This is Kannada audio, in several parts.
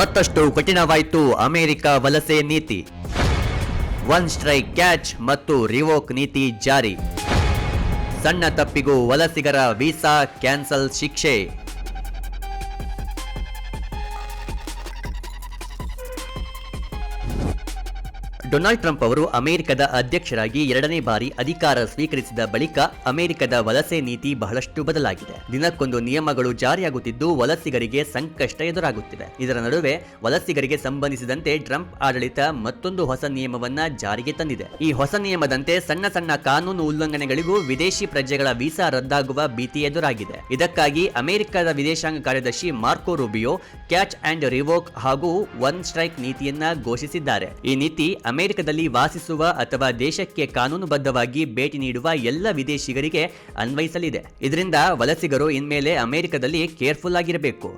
ಮತ್ತಷ್ಟು ಕಠಿಣವಾಯಿತು ಅಮೆರಿಕ ವಲಸೆ ನೀತಿ. ಒನ್ ಸ್ಟ್ರೈಕ್ ಕ್ಯಾಚ್ ಮತ್ತು ರಿವೋಕ್ ನೀತಿ ಜಾರಿ. ಸಣ್ಣ ತಪ್ಪಿಗೂ ವಲಸಿಗರ ವೀಸಾ ಕ್ಯಾನ್ಸಲ್ ಶಿಕ್ಷೆ. ಡೊನಾಲ್ಡ್ ಟ್ರಂಪ್ ಅವರು ಅಮೆರಿಕದ ಅಧ್ಯಕ್ಷರಾಗಿ ಎರಡನೇ ಬಾರಿ ಅಧಿಕಾರ ಸ್ವೀಕರಿಸಿದ ಬಳಿಕ ಅಮೆರಿಕದ ವಲಸೆ ನೀತಿ ಬಹಳಷ್ಟು ಬದಲಾಗಿದೆ. ದಿನಕ್ಕೊಂದು ನಿಯಮಗಳು ಜಾರಿಯಾಗುತ್ತಿದ್ದು ವಲಸಿಗರಿಗೆ ಸಂಕಷ್ಟ ಎದುರಾಗುತ್ತಿವೆ. ಇದರ ನಡುವೆ ವಲಸಿಗರಿಗೆ ಸಂಬಂಧಿಸಿದಂತೆ ಟ್ರಂಪ್ ಆಡಳಿತ ಮತ್ತೊಂದು ಹೊಸ ನಿಯಮವನ್ನ ಜಾರಿಗೆ ತಂದಿದೆ. ಈ ಹೊಸ ನಿಯಮದಂತೆ ಸಣ್ಣ ಸಣ್ಣ ಕಾನೂನು ಉಲ್ಲಂಘನೆಗಳಿಗೂ ವಿದೇಶಿ ಪ್ರಜೆಗಳ ವೀಸಾ ರದ್ದಾಗುವ ಭೀತಿ ಎದುರಾಗಿದೆ. ಇದಕ್ಕಾಗಿ ಅಮೆರಿಕದ ವಿದೇಶಾಂಗ ಕಾರ್ಯದರ್ಶಿ Marco Rubio, catch and revoke ಹಾಗೂ ಒನ್ ಸ್ಟ್ರೈಕ್ ನೀತಿಯನ್ನ ಘೋಷಿಸಿದ್ದಾರೆ. ಈ ನೀತಿ ಅಮೆರಿಕದಲ್ಲಿ ವಾಸಿಸುವ ಅಥವಾ ದೇಶಕ್ಕೆ ಕಾನೂನುಬದ್ಧವಾಗಿ ಭೇಟಿ ನೀಡುವ ಎಲ್ಲ ವಿದೇಶಿಗರಿಗೆ ಅನ್ವಯಿಸಲಿದೆ. ಇದರಿಂದ ವಲಸಿಗರು ಇನ್ಮೇಲೆ ಅಮೆರಿಕದಲ್ಲಿ ಕೇರ್ಫುಲ್ ಆಗಿರಬೇಕು.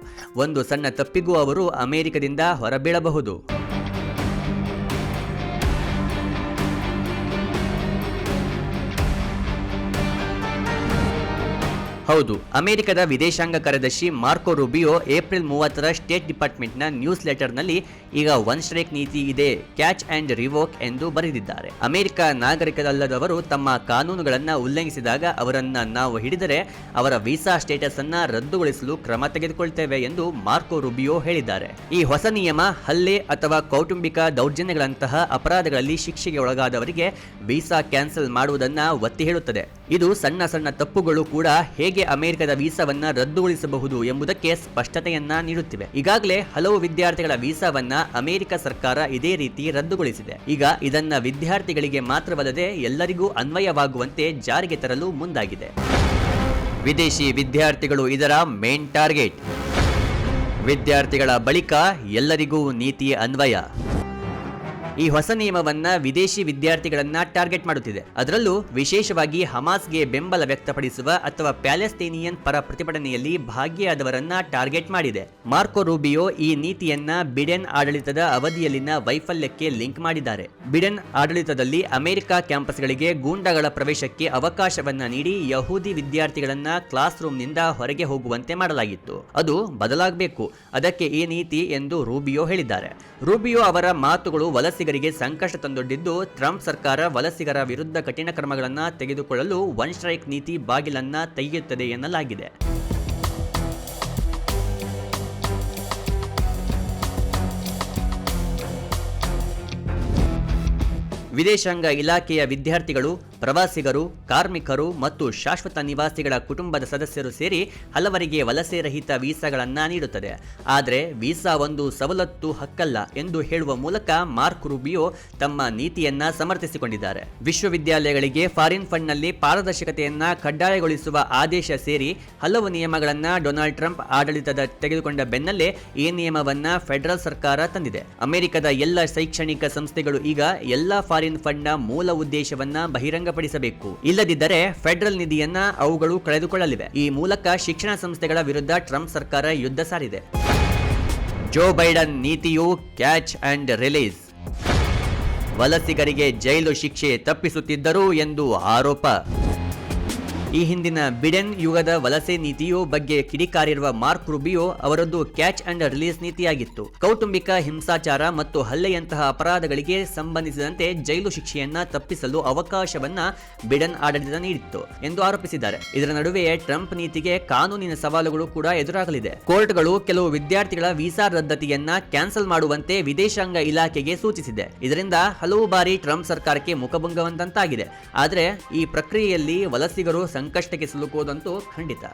ಒಂದು ಸಣ್ಣ ತಪ್ಪಿಗೂ ಅವರು ಅಮೆರಿಕದಿಂದ ಹೊರಬೀಳಬಹುದು. ಹೌದು, ಅಮೆರಿಕದ ವಿದೇಶಾಂಗ ಕಾರ್ಯದರ್ಶಿ ಮಾರ್ಕೋ ರೂಬಿಯೋ ಏಪ್ರಿಲ್ ಮೂವತ್ತರ ಸ್ಟೇಟ್ ಡಿಪಾರ್ಟ್ಮೆಂಟ್ನ ನ್ಯೂಸ್ ಲೆಟರ್ನಲ್ಲಿ ಈಗ ಒನ್ ಸ್ಟ್ರೈಕ್ ನೀತಿ ಇದೆ, ಕ್ಯಾಚ್ ಅಂಡ್ ರಿವೋಕ್ ಎಂದು ಬರೆದಿದ್ದಾರೆ. ಅಮೆರಿಕ ನಾಗರಿಕರಲ್ಲದವರು ತಮ್ಮ ಕಾನೂನುಗಳನ್ನು ಉಲ್ಲಂಘಿಸಿದಾಗ ಅವರನ್ನ ನಾವು ಹಿಡಿದರೆ ಅವರ ವೀಸಾ ಸ್ಟೇಟಸ್ ಅನ್ನ ರದ್ದುಗೊಳಿಸಲು ಕ್ರಮ ತೆಗೆದುಕೊಳ್ತೇವೆ ಎಂದು ಮಾರ್ಕೋ ರುಬಿಯೋ ಹೇಳಿದ್ದಾರೆ. ಈ ಹೊಸ ನಿಯಮ ಹಲ್ಲೆ ಅಥವಾ ಕೌಟುಂಬಿಕ ದೌರ್ಜನ್ಯಗಳಂತಹ ಅಪರಾಧಗಳಲ್ಲಿ ಶಿಕ್ಷೆಗೆ ಒಳಗಾದವರಿಗೆ ವೀಸಾ ಕ್ಯಾನ್ಸಲ್ ಮಾಡುವುದನ್ನ ಒತ್ತಿ ಹೇಳುತ್ತದೆ. ಇದು ಸಣ್ಣ ಸಣ್ಣ ತಪ್ಪುಗಳು ಕೂಡ ಹೇಗೆ ಅಮೆರಿಕದ ವೀಸಾವನ್ನ ರದ್ದುಗೊಳಿಸಬಹುದು ಎಂಬುದಕ್ಕೆ ಸ್ಪಷ್ಟತೆಯನ್ನ ನೀಡುತ್ತಿವೆ. ಈಗಾಗಲೇ ಹಲವು ವಿದ್ಯಾರ್ಥಿಗಳ ವೀಸಾವನ್ನ ಅಮೆರಿಕ ಸರ್ಕಾರ ಇದೇ ರೀತಿ ರದ್ದುಗೊಳಿಸಿದೆ. ಈಗ ಇದನ್ನ ವಿದ್ಯಾರ್ಥಿಗಳಿಗೆ ಮಾತ್ರವಲ್ಲದೆ ಎಲ್ಲರಿಗೂ ಅನ್ವಯವಾಗುವಂತೆ ಜಾರಿಗೆ ತರಲು ಮುಂದಾಗಿದೆ. ವಿದೇಶಿ ವಿದ್ಯಾರ್ಥಿಗಳು ಇದರ ಮೇನ್ ಟಾರ್ಗೆಟ್. ವಿದ್ಯಾರ್ಥಿಗಳ ಬಳಿಕ ಎಲ್ಲರಿಗೂ ನೀತಿ ಅನ್ವಯ. ಈ ಹೊಸ ನಿಯಮವನ್ನ ವಿದೇಶಿ ವಿದ್ಯಾರ್ಥಿಗಳನ್ನ ಟಾರ್ಗೆಟ್ ಮಾಡುತ್ತಿದೆ. ಅದರಲ್ಲೂ ವಿಶೇಷವಾಗಿ ಹಮಾಸ್ಗೆ ಬೆಂಬಲ ವ್ಯಕ್ತಪಡಿಸುವ ಅಥವಾ ಪ್ಯಾಲೆಸ್ತೀನಿಯನ್ ಪರ ಪ್ರತಿಭಟನೆಯಲ್ಲಿ ಭಾಗಿಯಾದವರನ್ನ ಟಾರ್ಗೆಟ್ ಮಾಡಿದೆ. ಮಾರ್ಕೋ ರೂಬಿಯೋ ಈ ನೀತಿಯನ್ನ ಬಿಡೆನ್ ಆಡಳಿತದ ಅವಧಿಯಲ್ಲಿನ ವೈಫಲ್ಯಕ್ಕೆ ಲಿಂಕ್ ಮಾಡಿದ್ದಾರೆ. ಬಿಡೆನ್ ಆಡಳಿತದಲ್ಲಿ ಅಮೆರಿಕ ಕ್ಯಾಂಪಸ್ಗಳಿಗೆ ಗೂಂಡಾಗಳ ಪ್ರವೇಶಕ್ಕೆ ಅವಕಾಶವನ್ನ ನೀಡಿ ಯಹೂದಿ ವಿದ್ಯಾರ್ಥಿಗಳನ್ನ ಕ್ಲಾಸ್ ರೂಮ್ನಿಂದ ಹೊರಗೆ ಹೋಗುವಂತೆ ಮಾಡಲಾಗಿತ್ತು. ಅದು ಬದಲಾಗಬೇಕು. ಅದಕ್ಕೆ ಈ ನೀತಿ ಎಂದು ರೂಬಿಯೋ ಹೇಳಿದ್ದಾರೆ. ರೂಬಿಯೋ ಅವರ ಮಾತುಗಳು ವಲಸಿಗರಿಗೆ ಸಂಕಷ್ಟ ತಂದೊಡ್ಡಿದ್ದು, ಟ್ರಂಪ್ ಸರ್ಕಾರ ವಲಸಿಗರ ವಿರುದ್ಧ ಕಠಿಣ ಕ್ರಮಗಳನ್ನು ತೆಗೆದುಕೊಳ್ಳಲು ಒನ್ ಸ್ಟ್ರೈಕ್ ನೀತಿ ಬಾಗಿಲನ್ನು ತೆಗೆಯುತ್ತದೆ ಎನ್ನಲಾಗಿದೆ. ವಿದೇಶಾಂಗ ಇಲಾಖೆಯ ವಿದ್ಯಾರ್ಥಿಗಳು ಪ್ರವಾಸಿಗರು, ಕಾರ್ಮಿಕರು ಮತ್ತು ಶಾಶ್ವತ ನಿವಾಸಿಗಳ ಕುಟುಂಬದ ಸದಸ್ಯರು ಸೇರಿ ಹಲವರಿಗೆ ವಲಸೆ ರಹಿತ ವೀಸಾಗಳನ್ನು ನೀಡುತ್ತದೆ. ಆದರೆ ವೀಸಾ ಒಂದು ಸವಲತ್ತು ಹಕ್ಕಲ್ಲ ಎಂದು ಹೇಳುವ ಮೂಲಕ ಮಾರ್ಕ್ ರೂಬಿಯೋ ತಮ್ಮ ನೀತಿಯನ್ನ ಸಮರ್ಥಿಸಿಕೊಂಡಿದ್ದಾರೆ. ವಿಶ್ವವಿದ್ಯಾಲಯಗಳಿಗೆ ಫಾರಿನ್ ಫಂಡ್ನಲ್ಲಿ ಪಾರದರ್ಶಕತೆಯನ್ನ ಕಡ್ಡಾಯಗೊಳಿಸುವ ಆದೇಶ ಸೇರಿ ಹಲವು ನಿಯಮಗಳನ್ನು ಡೊನಾಲ್ಡ್ ಟ್ರಂಪ್ ಆಡಳಿತದ ತೆಗೆದುಕೊಂಡ ಬೆನ್ನಲ್ಲೇ ಈ ನಿಯಮವನ್ನ ಫೆಡರಲ್ ಸರ್ಕಾರ ತಂದಿದೆ. ಅಮೆರಿಕದ ಎಲ್ಲ ಶೈಕ್ಷಣಿಕ ಸಂಸ್ಥೆಗಳು ಈಗ ಎಲ್ಲ ಫಾರಿನ್ ಫಂಡ್ನ ಮೂಲ ಉದ್ದೇಶವನ್ನ ಬಹಿರಂಗಪಡಿಸಬೇಕು ಇಲ್ಲದಿದ್ದರೆ ಫೆಡರಲ್ ನಿಧಿಯನ್ನ ಅವುಗಳು ಕಳೆದುಕೊಳ್ಳಲಿವೆ. ಈ ಮೂಲಕ ಶಿಕ್ಷಣ ಸಂಸ್ಥೆಗಳ ವಿರುದ್ಧ ಟ್ರಂಪ್ ಸರ್ಕಾರ ಯುದ್ಧ ಸಾರಿದೆ. ಜೋ ಬೈಡನ್ ನೀತಿಯು ಕ್ಯಾಚ್ ಅಂಡ್ ರಿಲೀಸ್. ವಲಸಿಗರಿಗೆ ಜೈಲು ಶಿಕ್ಷೆ ತಪ್ಪಿಸುತ್ತಿದ್ದರು ಎಂದು ಆರೋಪ. ಈ ಹಿಂದಿನ ಬಿಡೆನ್ ಯುಗದ ವಲಸೆ ನೀತಿಯು ಬಗ್ಗೆ ಕಿಡಿಕಾರಿರುವ ಮಾರ್ಕ್ ರುಬಿಯೋ ಅವರದ್ದು ಕ್ಯಾಚ್ ಅಂಡ್ ರಿಲೀಸ್ ನೀತಿಯಾಗಿತ್ತು. ಕೌಟುಂಬಿಕ ಹಿಂಸಾಚಾರ ಮತ್ತು ಹಲ್ಲೆಯಂತಹ ಅಪರಾಧಗಳಿಗೆ ಸಂಬಂಧಿಸಿದಂತೆ ಜೈಲು ಶಿಕ್ಷೆಯನ್ನ ತಪ್ಪಿಸಲು ಅವಕಾಶವನ್ನ ಬಿಡೆನ್ ಆಡಳಿತ ನೀಡಿತ್ತು ಎಂದು ಆರೋಪಿಸಿದ್ದಾರೆ. ಇದರ ನಡುವೆಯೇ ಟ್ರಂಪ್ ನೀತಿಗೆ ಕಾನೂನಿನ ಸವಾಲುಗಳು ಕೂಡ ಎದುರಾಗಲಿದೆ. ಕೋರ್ಟ್ಗಳು ಕೆಲವು ವಿದ್ಯಾರ್ಥಿಗಳ ವೀಸಾ ರದ್ದತಿಯನ್ನ ಕ್ಯಾನ್ಸಲ್ ಮಾಡುವಂತೆ ವಿದೇಶಾಂಗ ಇಲಾಖೆಗೆ ಸೂಚಿಸಿದೆ. ಇದರಿಂದ ಹಲವು ಬಾರಿ ಟ್ರಂಪ್ ಸರ್ಕಾರಕ್ಕೆ ಮುಖಭಂಗವಂತಾಗಿದೆ ಆದರೆ ಈ ಪ್ರಕ್ರಿಯೆಯಲ್ಲಿ ವಲಸಿಗರು ಸಂಕಷ್ಟಕ್ಕೆ ಸಿಲುಕೋದಂತೂ ಖಂಡಿತ.